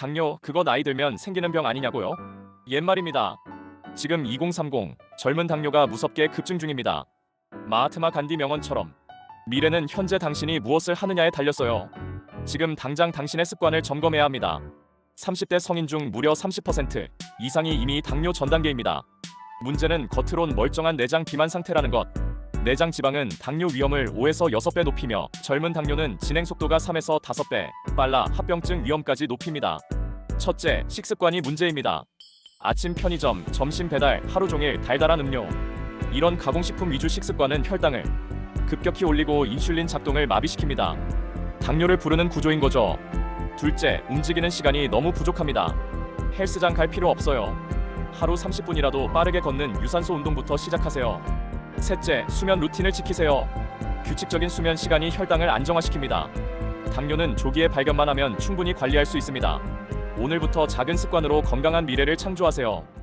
당뇨 그거 나이 들면 생기는 병 아니냐고요? 옛말입니다. 지금 2030 젊은 당뇨가 무섭게 급증 중입니다. 마하트마 간디 명언처럼 미래는 현재 당신이 무엇을 하느냐에 달렸어요. 지금 당장 당신의 습관을 점검해야 합니다. 30대 성인 중 무려 30% 이상이 이미 당뇨 전 단계입니다. 문제는 겉으론 멀쩡한 내장 비만 상태라는 것. 내장 지방은 당뇨 위험을 5에서 6배 높이며 젊은 당뇨는 진행 속도가 3에서 5배 빨라 합병증 위험까지 높입니다. 첫째, 식습관이 문제입니다. 아침 편의점, 점심 배달, 하루 종일 달달한 음료. 이런 가공식품 위주 식습관은 혈당을 급격히 올리고 인슐린 작동을 마비시킵니다. 당뇨를 부르는 구조인 거죠. 둘째, 움직이는 시간이 너무 부족합니다. 헬스장 갈 필요 없어요. 하루 30분이라도 빠르게 걷는 유산소 운동부터 시작하세요. 셋째, 수면 루틴을 지키세요. 규칙적인 수면 시간이 혈당을 안정화시킵니다. 당뇨는 조기에 발견만 하면 충분히 관리할 수 있습니다. 오늘부터 작은 습관으로 건강한 미래를 창조하세요.